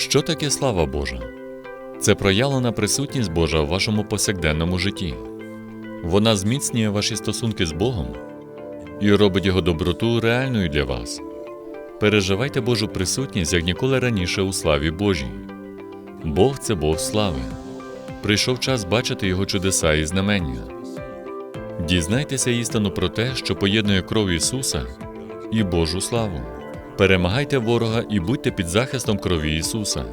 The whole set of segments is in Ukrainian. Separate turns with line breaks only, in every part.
Що таке слава Божа? Це проявлена присутність Божа в вашому повсякденному житті. Вона зміцнює ваші стосунки з Богом і робить його доброту реальною для вас. Переживайте Божу присутність як ніколи раніше у славі Божій. Бог це Бог слави. Прийшов час бачити Його чудеса і знамення. Дізнайтеся істину про те, що поєднує кров Ісуса і Божу славу. Перемагайте ворога і будьте під захистом крові Ісуса.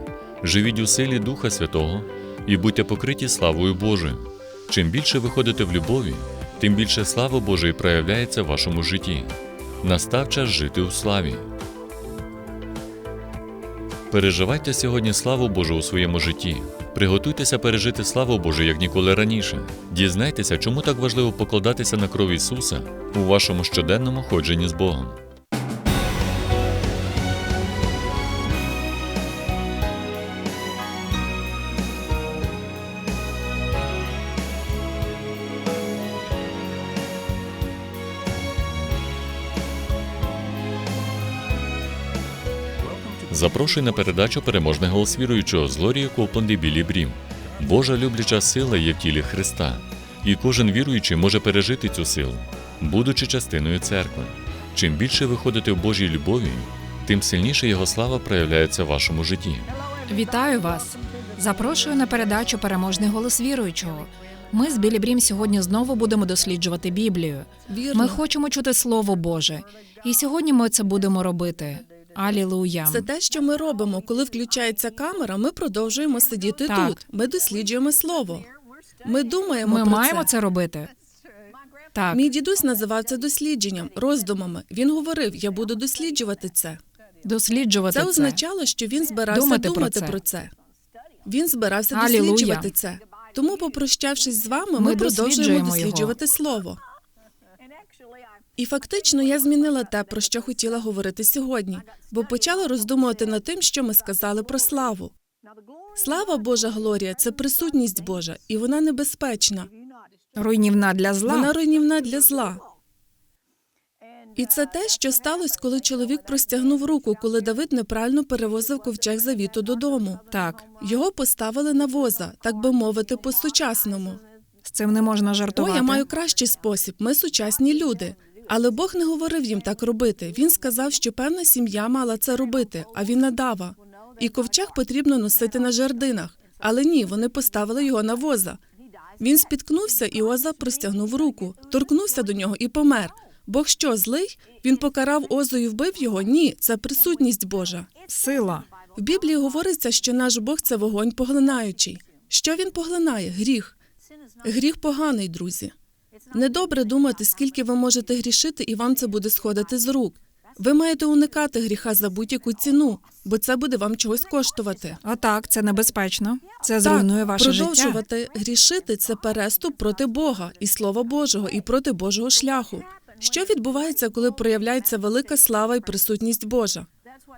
Живіть у силі Духа Святого і будьте покриті славою Божою. Чим більше ви ходите в любові, тим більше слава Божої проявляється в вашому житті. Настав час жити у славі. Переживайте сьогодні славу Божу у своєму житті. Приготуйтеся пережити славу Божу як ніколи раніше. Дізнайтеся, чому так важливо покладатися на кров Ісуса у вашому щоденному ходженні з Богом. Запрошую на передачу переможний голос віруючого з Лорією Копланд Білі Брім. Божа любляча сила є в тілі Христа, і кожен віруючий може пережити цю силу, будучи частиною церкви. Чим більше ви ходите в Божій любові, тим сильніше Його слава проявляється в вашому житті.
Вітаю вас! Запрошую на передачу Переможний голос віруючого. Ми з Білі Брім сьогодні знову будемо досліджувати Біблію.
Вірно.
Ми хочемо чути Слово Боже, і сьогодні ми це будемо робити. Алілуя!
Це те, що ми робимо. Коли включається камера, ми продовжуємо сидіти
Так.
тут. Ми досліджуємо слово. Ми думаємо
Ми
про
маємо
це.
це робити. Так,
Мій дідусь називав це дослідженням, роздумами. Він говорив: я буду досліджувати це.
досліджувати
Це
це.
означало, що він збирався
Думати
думати,
про
про,
це.
це. Він збирався
Алілуя.
досліджувати це. Тому, попрощавшись з вами, ми,
Ми
продовжуємо досліджувати слово. І фактично я змінила те, про що хотіла говорити сьогодні, бо почала роздумувати над тим, що ми сказали про славу. Слава Божа Глорія це присутність Божа, і вона небезпечна.
Руйнівна для зла.
Вона руйнівна для зла. І це те, що сталося, коли чоловік простягнув руку, коли Давид неправильно перевозив ковчег завіту додому.
Так,
Його поставили на воза, так би мовити, по-сучасному.
з цим не можна
О,
жартувати.
я маю кращий спосіб. Ми сучасні люди. Але Бог не говорив їм так робити. Він сказав, що певна сім'я мала це робити, а він надава. І ковчег потрібно носити на жердинах. Але ні, вони поставили його на воза. Він спіткнувся, і Оза простягнув руку, торкнувся до нього і помер. Бог що, злий? Він покарав Озу і вбив його? Ні, це присутність Божа.
Сила.
В Біблії говориться, що наш Бог це вогонь поглинаючий. Що він поглинає? Гріх. Гріх поганий, друзі. Недобре думати, скільки ви можете грішити, і вам це буде сходити з рук. Ви маєте уникати гріха за будь-яку ціну, бо це буде вам чогось коштувати.
Отак, це небезпечно. Це зруйнує
так,
ваше життя.
продовжувати грішити це переступ проти Бога і Слова Божого, і проти Божого шляху. Що відбувається, коли проявляється велика слава і присутність Божа?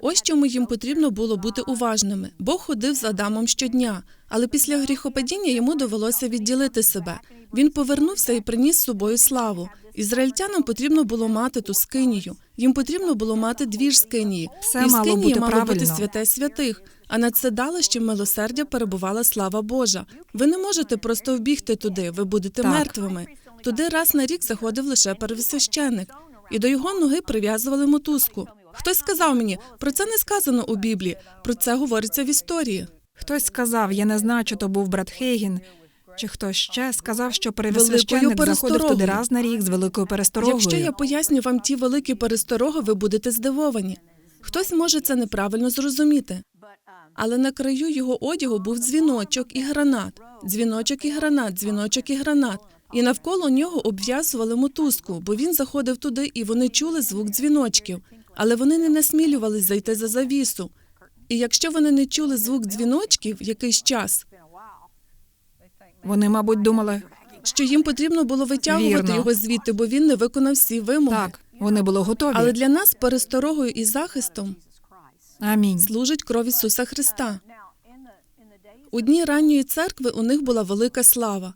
Ось чому їм потрібно було бути уважними. Бог ходив з Адамом щодня, але після гріхопадіння йому довелося відділити себе. Він повернувся і приніс з собою славу. Ізраїльтянам потрібно було мати ту скинію. Їм потрібно було мати дві ж скинії.
Все
і
мало бути
мало бути святе святих. А над седалищем милосердя перебувала слава Божа. Ви не можете просто вбігти туди, ви будете
Так.
мертвими. Туди раз на рік заходив лише первосвященник, і до його ноги прив'язували мотузку. Хтось сказав мені, про це не сказано у Біблії, про це говориться в історії.
Хтось сказав, я не знаю, чи то був брат Хейгін, чи хтось ще сказав, що пересвященник заходив туди раз на рік з великою пересторогою.
Якщо я поясню вам ті великі перестороги, ви будете здивовані. Хтось може це неправильно зрозуміти. Але на краю його одягу був дзвіночок і гранат, дзвіночок і гранат, дзвіночок і гранат. І навколо нього обв'язували мотузку, бо він заходив туди, і вони чули звук дзвіночків. Але вони не насмілювались зайти за завісу. І якщо вони не чули звук дзвіночків якийсь час,
Вони, мабуть, думали,
що їм потрібно було витягувати
Вірно.
його звідти, бо він не виконав всі вимоги.
так, вони були готові.
Але для нас пересторогою і захистом
Амінь.
служить кров Ісуса Христа. У дні ранньої церкви у них була велика слава.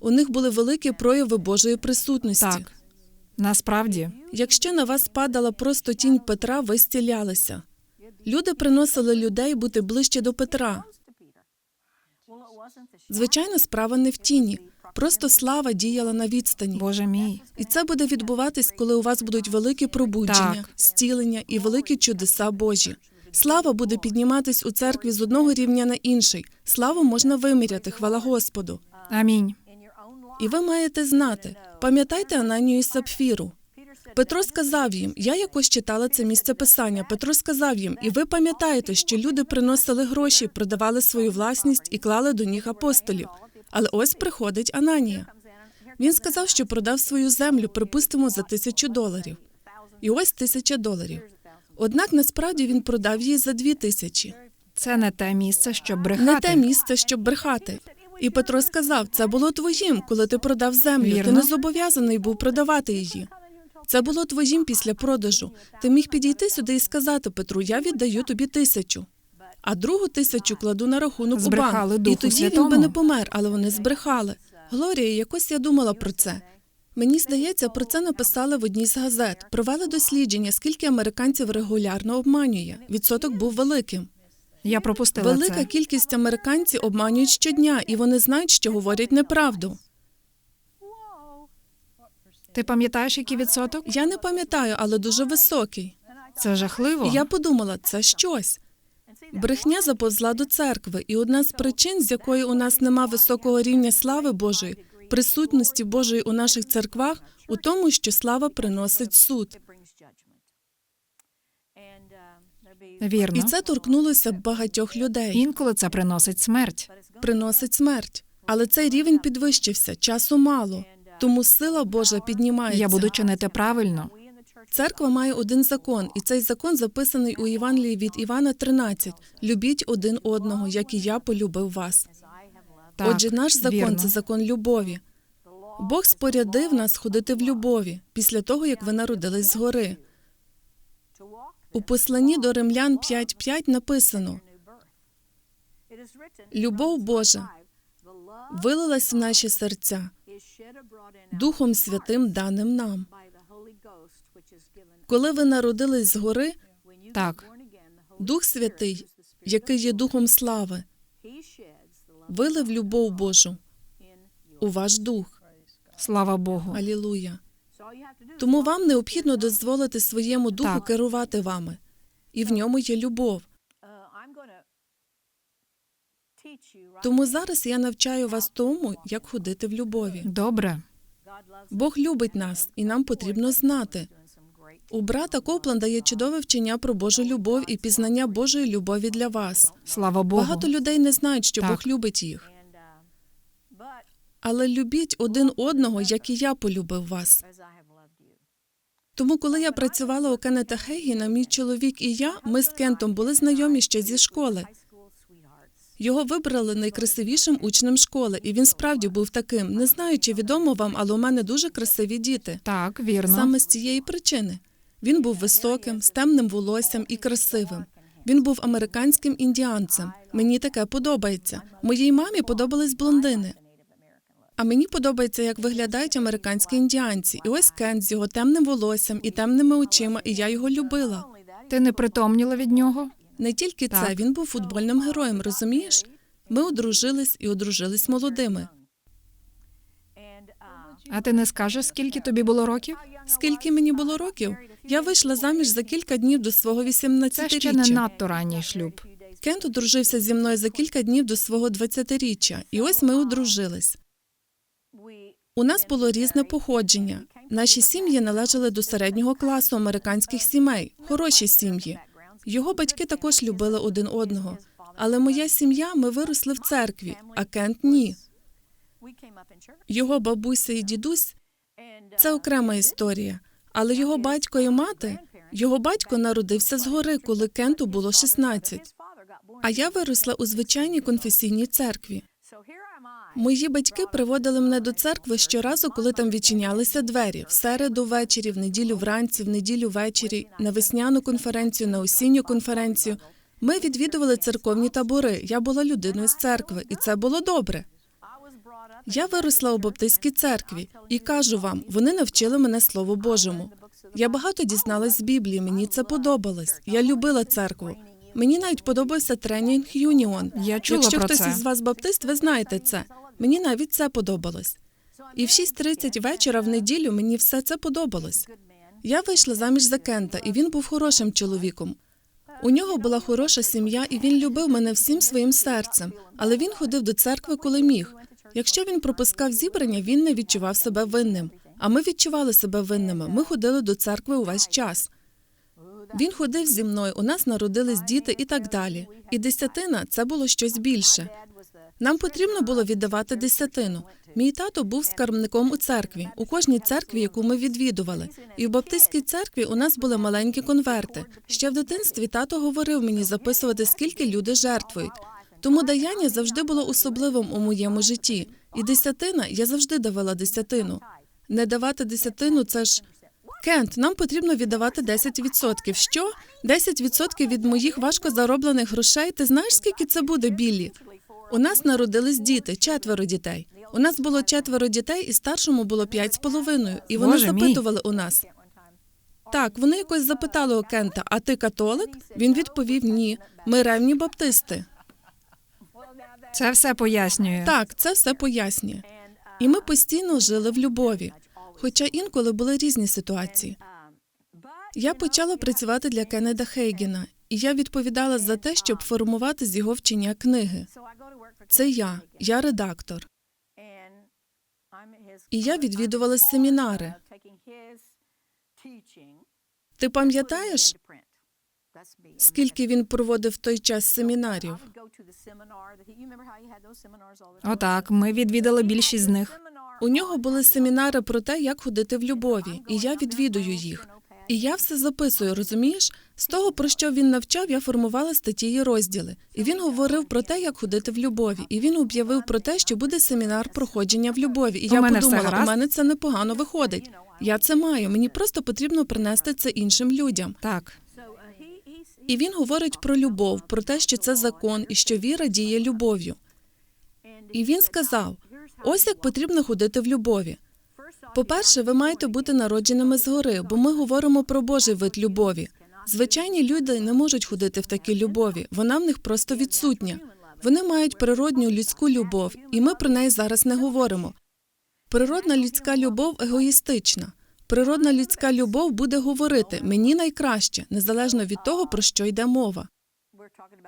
У них були великі прояви Божої присутності.
Так. Насправді,
Якщо на вас падала просто тінь Петра, ви стілялися. Люди приносили людей бути ближче до Петра. Звичайно, справа не в тіні. Просто слава діяла на відстані.
Боже мій.
І це буде відбуватись, коли у вас будуть великі пробудження,
Так.
зцілення і великі чудеса Божі. Слава буде підніматись у церкві з одного рівня на інший. Славу можна виміряти, хвала Господу.
Амінь.
І ви маєте знати, пам'ятайте Ананію і Сапфіру. Петро сказав їм, я якось читала це місце писання. Петро сказав їм, і ви пам'ятаєте, що люди приносили гроші, продавали свою власність і клали до ніг апостолів. Але ось приходить Ананія. Він сказав, що продав свою землю, припустимо, за тисячу доларів. І ось тисяча доларів. Однак насправді він продав її за дві тисячі.
Це не те місце, щоб брехати.
Не те місце, щоб брехати. І Петро сказав: це було твоїм, коли ти продав землю. Ти не зобов'язаний був продавати її. Це було твоїм після продажу. Ти міг підійти сюди і сказати Петру: я віддаю тобі тисячу. А другу тисячу кладу на рахунок
Збрехали
у банк.
Духу
І тоді
Святому.
він би не помер, але вони збрехали. Глорія, якось я думала про це. Мені здається, про це написали в одній з газет. Провели дослідження, скільки американців регулярно обманює. Відсоток був великим.
Я пропустила
Велика
це.
кількість американців обманюють щодня, і вони знають, що говорять неправду.
Ти пам'ятаєш, який відсоток?
Я не пам'ятаю, але дуже високий.
Це жахливо.
І я подумала, це щось. Брехня заповзла до церкви, і одна з причин, з якої у нас нема високого рівня слави Божої, присутності Божої у наших церквах, у тому, що слава приносить суд.
Вірно.
І це торкнулося багатьох людей.
Інколи це приносить смерть.
приносить смерть. Але цей рівень підвищився, часу мало. Тому сила Божа піднімається.
Я буду чинити правильно.
Церква має один закон, і цей закон записаний у Євангелії від Івана 13. Любіть один одного, як і я полюбив вас.
Так,
Отже, наш закон
вірно.
це закон любові. Бог спорядив нас ходити в любові після того, як ви народились згори. У посланні до римлян 5.5 написано:
Любов Божа
вилилась в наші серця Духом Святим даним нам. Коли ви народились згори,
Так.
Дух Святий, який є Духом слави, вилив любов Божу у ваш дух.
Слава Богу.
Алілуя. Тому вам необхідно дозволити своєму духу
Так.
керувати вами, і в ньому є любов. Тому зараз я навчаю вас тому, як ходити в любові.
Добре.
Бог любить нас, і нам потрібно знати. У брата Копланда є чудове вчення про Божу любов і пізнання Божої любові для вас.
Слава Богу.
Багато людей не знають, що
Так.
Бог любить їх. Але любіть один одного, як і я полюбив вас. Тому, коли я працювала у Кеннета Хейгіна, мій чоловік і я, ми з Кентом були знайомі ще зі школи. Його вибрали найкрасивішим учнем школи, і він справді був таким. Не знаю, чи відомо вам, але у мене дуже красиві діти.
Так, вірно.
Саме з цієї причини. Він був високим, з темним волоссям і красивим. Він був американським індіанцем. Мені таке подобається. Моїй мамі подобались блондини. А мені подобається, як виглядають американські індіанці. І ось Кент з його темним волоссям і темними очима, і я його любила.
Ти не притомніла від нього?
Не тільки це, він був футбольним героєм, розумієш? Ми одружились і одружились молодими.
А ти не скажеш, скільки тобі було років?
Скільки мені було років? Я вийшла заміж за кілька днів до свого
Це ще не надто ранній шлюб.
Кент одружився зі мною за кілька днів до свого 20-річчя, і ось ми одружились. У нас було різне походження. Наші сім'ї належали до середнього класу американських сімей, хороші сім'ї. Його батьки також любили один одного. Але моя сім'я ми виросли в церкві, а Кент ні. Його бабуся і дідусь це окрема історія. Але його батько і мати, його батько народився згори, коли Кенту було 16. А я виросла у звичайній конфесійній церкві. Мої батьки приводили мене до церкви щоразу, коли там відчинялися двері в середу ввечері, в неділю вранці, в неділю ввечері, на весняну конференцію, на осінню конференцію. Ми відвідували церковні табори. Я була людиною з церкви, і це було добре. Я виросла у баптистській церкві і кажу вам, вони навчили мене Слову Божому. Я багато дізналась з Біблії, мені це подобалось. Я любила церкву. Мені навіть подобався тренінг Юніон.
Я чула
Якщо
про
хтось
це.
із вас баптист, ви знаєте це. Мені навіть це подобалось. І в 6.30 вечора в неділю мені все це подобалось. Я вийшла заміж за Кента, і він був хорошим чоловіком. У нього була хороша сім'я, і він любив мене всім своїм серцем. Але він ходив до церкви, коли міг. Якщо він пропускав зібрання, він не відчував себе винним. А ми відчували себе винними. Ми ходили до церкви увесь час. Він ходив зі мною, у нас народились діти і так далі. І десятина це було щось більше. Нам потрібно було віддавати десятину. Мій тато був скарбником у церкві, у кожній церкві, яку ми відвідували. І в баптистській церкві у нас були маленькі конверти. Ще в дитинстві тато говорив мені записувати, скільки люди жертвують. Тому даяння завжди було особливим у моєму житті. І десятина я завжди давала десятину. Не давати десятину це ж. Кент, нам потрібно віддавати 10%. Що? 10% від моїх важко зароблених грошей. Ти знаєш, скільки це буде, Біллі? У нас народились діти, четверо дітей. У нас було четверо дітей, і старшому було п'ять з половиною. І вони
Боже мій.
запитували у нас. Так, вони якось запитали у Кента, а ти католик? Він відповів ні. Ми ревні баптисти.
Це все пояснює.
Так, це все пояснює. І ми постійно жили в любові, хоча інколи були різні ситуації. Я почала працювати для Кеннеда Хейгена, і я відповідала за те, щоб формувати з його вчення книги. Це я, я редактор.
І я відвідувала семінари.
Ти пам'ятаєш, скільки він проводив в той час семінарів?
Отак, ми відвідали більшість з них.
У нього були семінари про те, як ходити в любові, і я відвідую їх. І я все записую, розумієш? З того, про що він навчав, я формувала статті і розділи. І він говорив про те, як ходити в любові. І він об'явив про те, що буде семінар проходження в любові. І
У
я
мене все
подумала, у
гаразд?
мене це непогано виходить. Я це маю. Мені просто потрібно принести це іншим людям.
Так.
І він говорить про любов, про те, що це закон і що віра діє любов'ю. І він сказав: ось як потрібно ходити в любові. По-перше, ви маєте бути народженими згори, бо ми говоримо про Божий вид любові. Звичайні люди не можуть ходити в такій любові, вона в них просто відсутня. Вони мають природню людську любов, і ми про неї зараз не говоримо. Природна людська любов егоїстична. Природна людська любов буде говорити мені найкраще, незалежно від того, про що йде мова.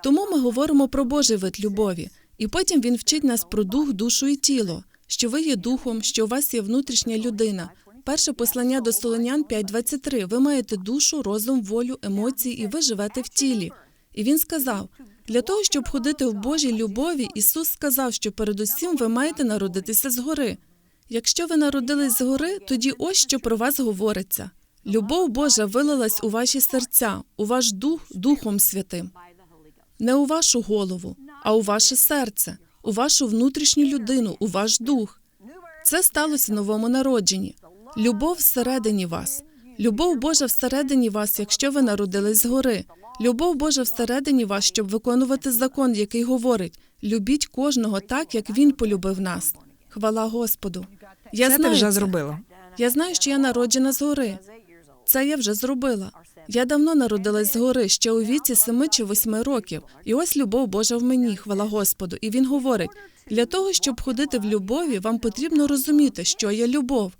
Тому ми говоримо про Божий вид любові, і потім він вчить нас про дух, душу і тіло, що ви є духом, що у вас є внутрішня людина. Перше послання до Солонян 5.23. Ви маєте душу, розум, волю, емоції, і ви живете в тілі. І він сказав: для того, щоб ходити в Божій любові, Ісус сказав, що передусім ви маєте народитися згори. Якщо ви народились згори, тоді ось що про вас говориться. Любов Божа вилилась у ваші серця, у ваш дух Духом Святим не у вашу голову, а у ваше серце, у вашу внутрішню людину, у ваш дух. Це сталося в новому народженні. Любов всередині вас. Любов Божа всередині вас, якщо ви народились згори. Любов Божа всередині вас, щоб виконувати закон, який говорить: любіть кожного так, як він полюбив нас. Хвала Господу. Я
це
знаю
ти вже
це.
зробила.
Я знаю, що я народжена згори. Це я вже зробила. Я давно народилась згори, ще у віці семи чи восьми років. І ось любов Божа в мені, хвала Господу. І він говорить: для того, щоб ходити в любові, вам потрібно розуміти, що є любов,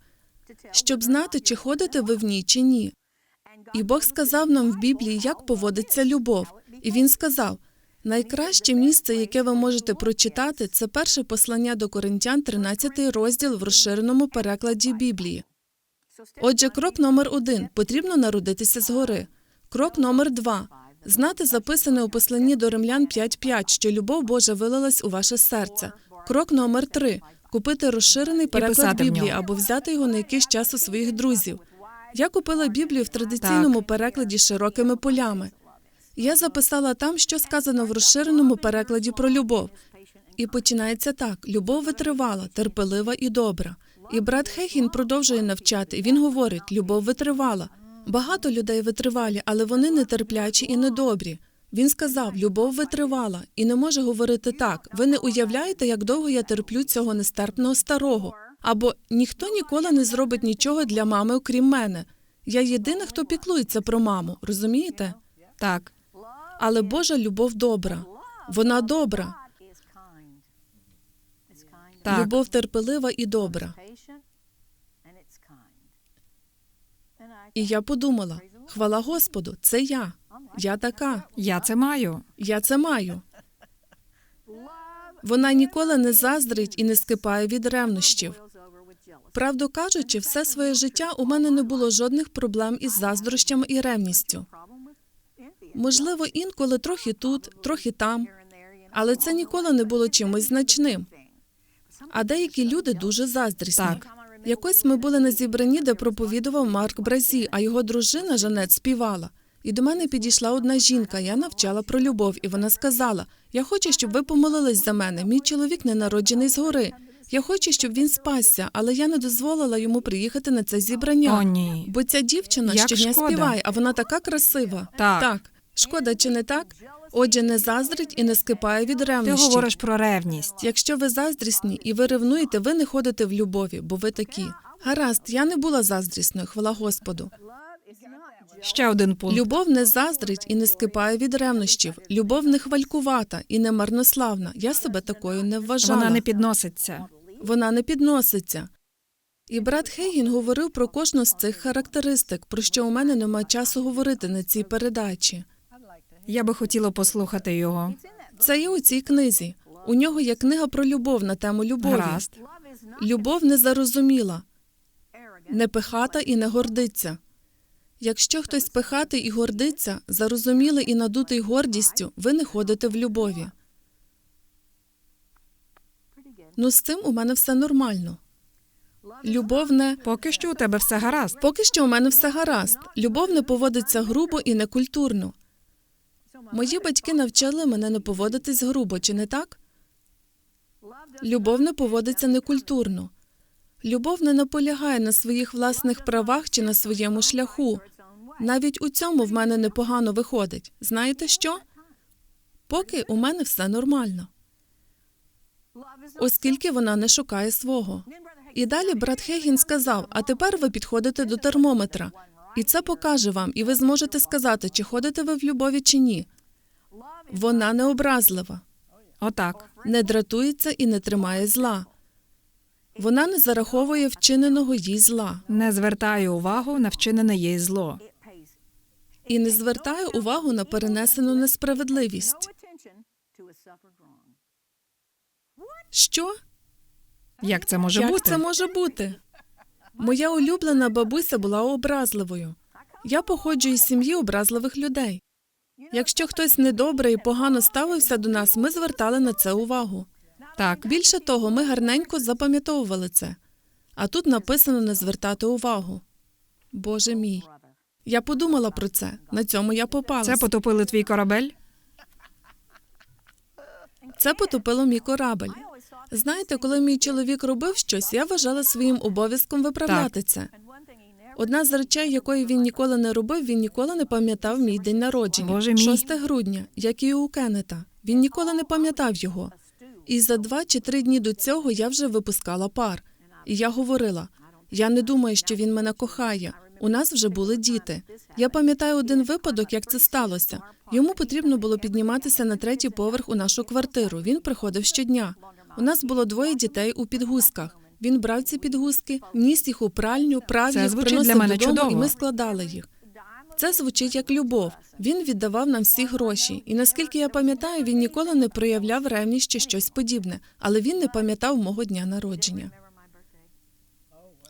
щоб знати, чи ходите ви в ній, чи ні. І Бог сказав нам в Біблії, як поводиться любов. І він сказав: найкраще місце, яке ви можете прочитати, це перше послання до Коринтян, 13 розділ в розширеному перекладі Біблії. Отже, крок номер один потрібно народитися згори. Крок номер два знати записане у посланні до римлян 5.5, що любов Божа вилилась у ваше серце. Крок номер три купити розширений переклад Біблії або взяти його на якийсь час у своїх друзів. Я купила Біблію в традиційному перекладі широкими полями. Я записала там, що сказано в розширеному перекладі про любов. І починається так: любов витривала, терпелива і добра. І брат Хейхін продовжує навчати. Він говорить: любов витривала. Багато людей витривалі, але вони нетерплячі і недобрі. Він сказав: любов витривала, і не може говорити так. Ви не уявляєте, як довго я терплю цього нестерпного старого. Або ніхто ніколи не зробить нічого для мами, окрім мене. Я єдина, хто піклується про маму, розумієте?
Так.
Але Божа любов добра. Вона добра.
Так.
Любов терпелива і добра. І я подумала: хвала Господу, це я. Я така.
Я це маю.
Я це маю. Вона ніколи не заздрить і не скипає від ревнощів. Правду кажучи, все своє життя у мене не було жодних проблем із заздрощами і ревністю. Можливо, інколи трохи тут, трохи там, але це ніколи не було чимось значним. А деякі люди дуже заздрісні.
Так.
Якось ми були на зібранні, де проповідував Марк Бразі, а його дружина Жанет співала. І до мене підійшла одна жінка. Я навчала про любов, і вона сказала: Я хочу, щоб ви помолились за мене. Мій чоловік не народжений згори. Я хочу, щоб він спасся, але я не дозволила йому приїхати на це зібрання.
О, ні.
Бо ця дівчина
Як
щодня
шкода.
співає, а вона така красива.
Так.
так. Шкода, чи не так? Отже, не заздрить і не скипає від
Ти говориш про ревність.
Якщо ви заздрісні і ви ревнуєте, ви не ходите в любові, бо ви такі. Гаразд, я не була заздрісною, хвала Господу.
Ще один пункт.
Любов не заздрить і не скипає від ревнощів. Любов не хвалькувата і не марнославна. Я себе такою не вважала.
Вона не підноситься.
Вона не підноситься. І брат Хейгін говорив про кожну з цих характеристик, про що у мене немає часу говорити на цій передачі.
Я би хотіла послухати його.
Це є у цій книзі. У нього є книга про любов на тему любові.
Гаразд.
Любов не зарозуміла, не пихата і не гордиться. Якщо хтось пихатий і гордиться, зарозумілий і надутий гордістю, ви не ходите в любові. Ну, з цим у мене все нормально. Любов не
Поки що у тебе все гаразд.
поки що у мене все гаразд. Любов не поводиться грубо і некультурно. Мої батьки навчили мене не поводитись грубо, чи не так? Любов не поводиться некультурно. Любов не наполягає на своїх власних правах чи на своєму шляху. Навіть у цьому в мене непогано виходить. Знаєте що? Поки у мене все нормально, оскільки вона не шукає свого. І далі брат Хейгін сказав: а тепер ви підходите до термометра, і це покаже вам, і ви зможете сказати, чи ходите ви в любові, чи ні. Вона не образлива,
Отак.
не дратується і не тримає зла. Вона не зараховує вчиненого їй зла
Не звертаю увагу на вчинене їй зло.
і не звертає увагу на перенесену несправедливість. Що?
Як це може
Як
бути?
це може бути? Моя улюблена бабуся була образливою. Я походжу із сім'ї образливих людей. Якщо хтось недобре і погано ставився до нас, ми звертали на це увагу.
Так.
Більше того, ми гарненько запам'ятовували це. А тут написано не звертати увагу. Боже мій. Я подумала про це. На цьому я попалась.
Це потопили твій корабель?
Це потопило мій корабель. Знаєте, коли мій чоловік робив щось, я вважала своїм обов'язком виправляти це. Одна з речей, якої він ніколи не робив, він ніколи не пам'ятав мій день народження.
Боже мій.
6 грудня, як і у Кеннета. Він ніколи не пам'ятав його. І за два чи три дні до цього я вже випускала пар. І я говорила: я не думаю, що він мене кохає. У нас вже були діти. Я пам'ятаю один випадок, як це сталося. Йому потрібно було підніматися на третій поверх у нашу квартиру. Він приходив щодня. У нас було двоє дітей у підгузках. Він брав ці підгузки, ніс їх у пральню, прав
Це
їх,
звучить
приносив
для мене
додому, і ми складали їх. Це звучить як любов. Він віддавав нам всі гроші. І наскільки я пам'ятаю, він ніколи не проявляв ревність чи щось подібне, але він не пам'ятав мого дня народження.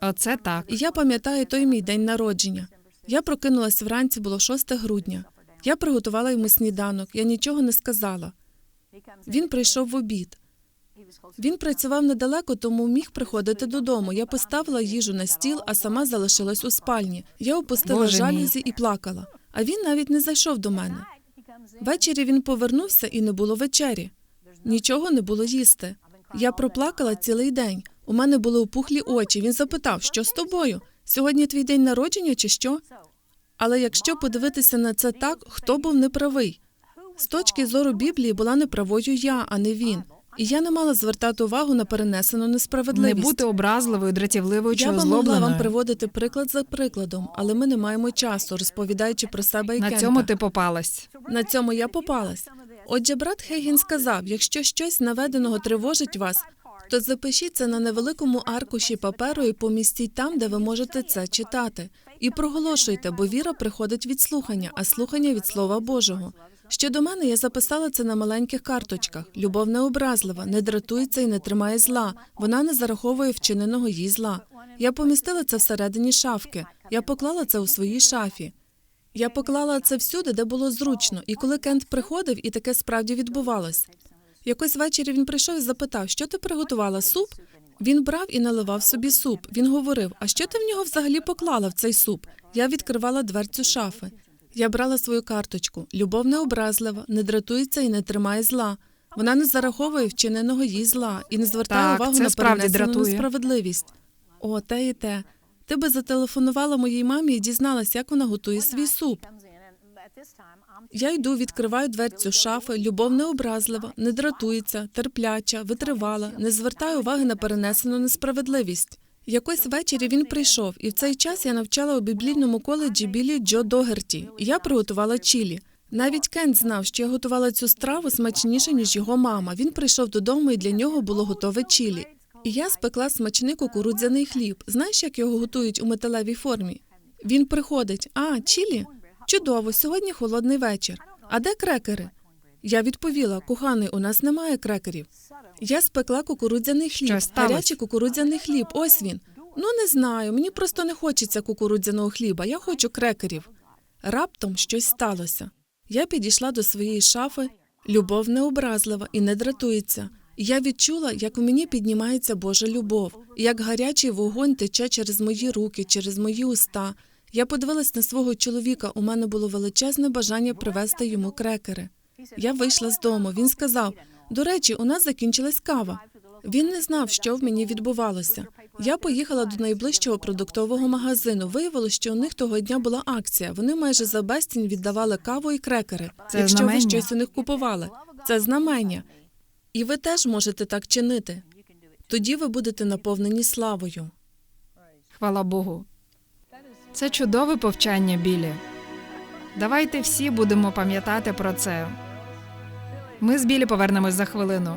Оце так.
І я пам'ятаю той мій день народження. Я прокинулась вранці, було 6 грудня. Я приготувала йому сніданок, я нічого не сказала. Він прийшов в обід. Він працював недалеко, тому міг приходити додому. Я поставила їжу на стіл, а сама залишилась у спальні. Я опустила
Боже
жалюзі і плакала. А він навіть не зайшов до мене. Ввечері він повернувся і не було вечері. Нічого не було їсти. Я проплакала цілий день. У мене були опухлі очі. Він запитав, що з тобою? Сьогодні твій день народження чи що? Але якщо подивитися на це так, хто був неправий? З точки зору Біблії була неправою я, а не він. І я не мала звертати увагу на перенесену несправедливість.
Не бути образливою, дратівливою чи
я би могла вам приводити приклад за прикладом, але ми не маємо часу, розповідаючи про себе і
На
Кента.
цьому ти попалась.
На цьому я попалась. Отже, брат Хейгін сказав: якщо щось наведеного тривожить вас, то запишіть це на невеликому аркуші паперу і помістіть там, де ви можете це читати. І проголошуйте, бо віра приходить від слухання, а слухання від Слова Божого. Щодо мене, я записала це на маленьких карточках. Любов не образлива, не дратується і не тримає зла. Вона не зараховує вчиненого їй зла. Я помістила це всередині шафки. Я поклала це у своїй шафі. Я поклала це всюди, де було зручно, і коли Кент приходив, і таке справді відбувалось. Якось ввечері він прийшов і запитав, що ти приготувала суп. Він брав і наливав собі суп. Він говорив: А що ти в нього взагалі поклала в цей суп? Я відкривала дверцю шафи. Я брала свою карточку. Любов не образлива, не дратується і не тримає зла. Вона не зараховує вчиненого їй зла і не звертає
Так,
увагу на перенесену
дратує.
несправедливість. О, те і те. Ти би зателефонувала моїй мамі і дізналась, як вона готує свій суп. Я йду, відкриваю дверцю шафи, любов не образлива, не дратується, терпляча, витривала, не звертає уваги на перенесену несправедливість. Якось ввечері він прийшов, і в цей час я навчала у біблійному коледжі білі Джо Догерті, я приготувала чілі. Навіть Кент знав, що я готувала цю страву смачніше, ніж його мама. Він прийшов додому, і для нього було готове чілі. І я спекла смачний кукурудзяний хліб. Знаєш, як його готують у металевій формі? Він приходить: А, чілі? Чудово, сьогодні холодний вечір. А де крекери? Я відповіла: коханий, у нас немає крекерів. Я спекла кукурудзяний хліб,
Що
гарячий кукурудзяний хліб. Ось він. Ну не знаю. Мені просто не хочеться кукурудзяного хліба. Я хочу крекерів. Раптом щось сталося. Я підійшла до своєї шафи. Любов не образлива і не дратується. Я відчула, як у мені піднімається Божа любов, як гарячий вогонь тече через мої руки, через мої уста. Я подивилась на свого чоловіка. У мене було величезне бажання привезти йому крекери. Я вийшла з дому. Він сказав: до речі, у нас закінчилась кава. Він не знав, що в мені відбувалося. Я поїхала до найближчого продуктового магазину. Виявилося, що у них того дня була акція. Вони майже за безцінь віддавали каву і крекери.
Це
якщо
знамення.
ви щось у них купували. Це знамення. І ви теж можете так чинити. Тоді ви будете наповнені славою.
Хвала Богу. Це чудове повчання, Білі. Давайте всі будемо пам'ятати про це. Ми з Білі повернемось за хвилину.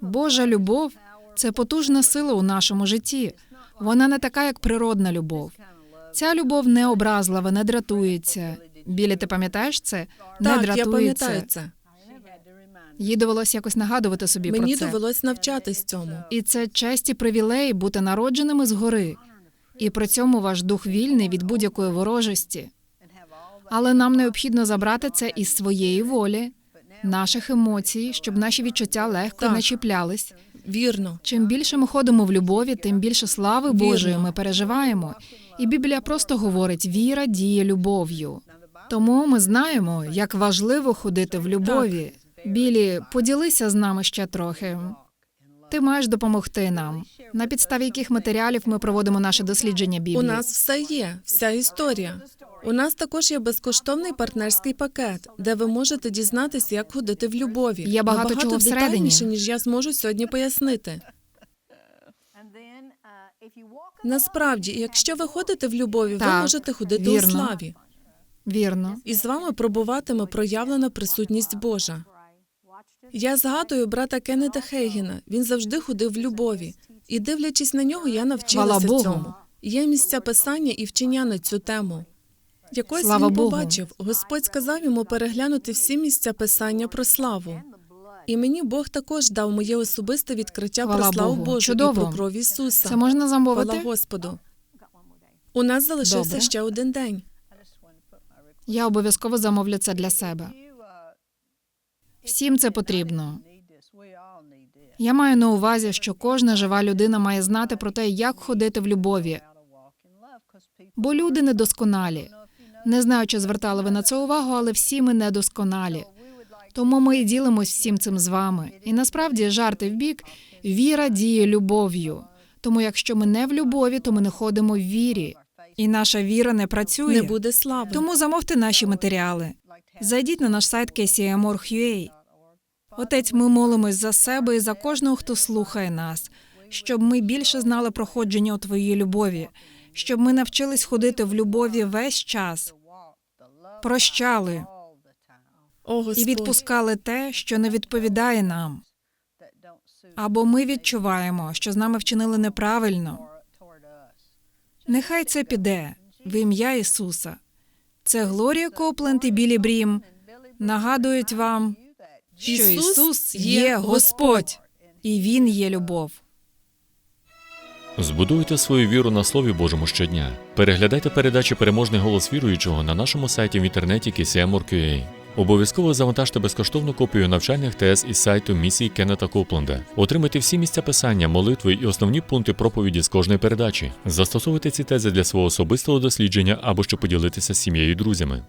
Божа любов це потужна сила у нашому житті. Вона не така, як природна любов. Ця любов не образлива, не дратується. Білі, ти пам'ятаєш це? Не
Так, я
дратується.
пам'ятаю це.
Їй довелося якось нагадувати собі
Мені
про це.
довелось навчатись цьому.
І це честь і привілей бути народженими згори. І при цьому ваш дух вільний від будь-якої ворожості. Але нам необхідно забрати це із своєї волі, наших емоцій, щоб наші відчуття легко
Так.
не чіплялись.
Вірно.
Чим більше ми ходимо в любові, тим більше слави
Вірно.
Божої ми переживаємо. І Біблія просто говорить: віра діє любов'ю. Тому ми знаємо, як важливо ходити в любові. Білі, поділися з нами ще трохи. Ти маєш допомогти нам. На підставі яких матеріалів ми проводимо наше дослідження Біблії?
У нас все є, вся історія. У нас також є безкоштовний партнерський пакет, де ви можете дізнатися, як ходити в любові.
Є багато
Набагато
чого всередині.
детальніше, ніж я зможу сьогодні пояснити. Насправді, якщо ви ходите в любові, ви
Так,
можете ходити
вірно.
у славі.
Вірно.
І з вами пробуватиме проявлена присутність Божа. Я згадую брата Кеннета Хейгена. Він завжди ходив в любові. І дивлячись на нього, я навчилася
Богу.
цьому. Є місця писання і вчення на цю тему. Якось
Слава
він
Богу.
побачив, Господь сказав йому переглянути всі місця писання про славу. І мені Бог також дав моє особисте відкриття
Хвала
про славу
Богу.
Божу і про кров Ісуса.
Це можна
Хвала
замовити?
Господу. У нас залишився
Добре.
ще один день.
Я обов'язково замовлю це для себе. Всім це потрібно. Я маю на увазі, що кожна жива людина має знати про те, як ходити в любові. Бо люди недосконалі. Не знаю, чи звертали ви на це увагу, але всі ми недосконалі. Тому ми і ділимось всім цим з вами. І насправді, жарти в бік, віра діє любов'ю. Тому якщо ми не в любові, то ми не ходимо в вірі. І наша віра не працює.
Не буде слави.
Тому замовте наші матеріали. Зайдіть на наш сайт KCMOR.ua. Отець, ми молимось за себе і за кожного, хто слухає нас, щоб ми більше знали проходження у твоїй любові, щоб ми навчились ходити в любові весь час, прощали
О,
і відпускали те, що не відповідає нам. Або ми відчуваємо, що з нами вчинили неправильно. Нехай це піде в ім'я Ісуса. Це Глорія Копленд і Білі Брім нагадують вам, що
Ісус є
Господь, і Він є любов.
Збудуйте свою віру на Слові Божому щодня. Переглядайте передачі Переможний голос віруючого на нашому сайті в інтернеті KCM.org.ua. Обов'язково завантажте безкоштовну копію навчальних тез із сайту місії Кеннета Копленда. Отримайте всі місця писання, молитви і основні пункти проповіді з кожної передачі. Застосовуйте ці тези для свого особистого дослідження або щоб поділитися з сім'єю і друзями.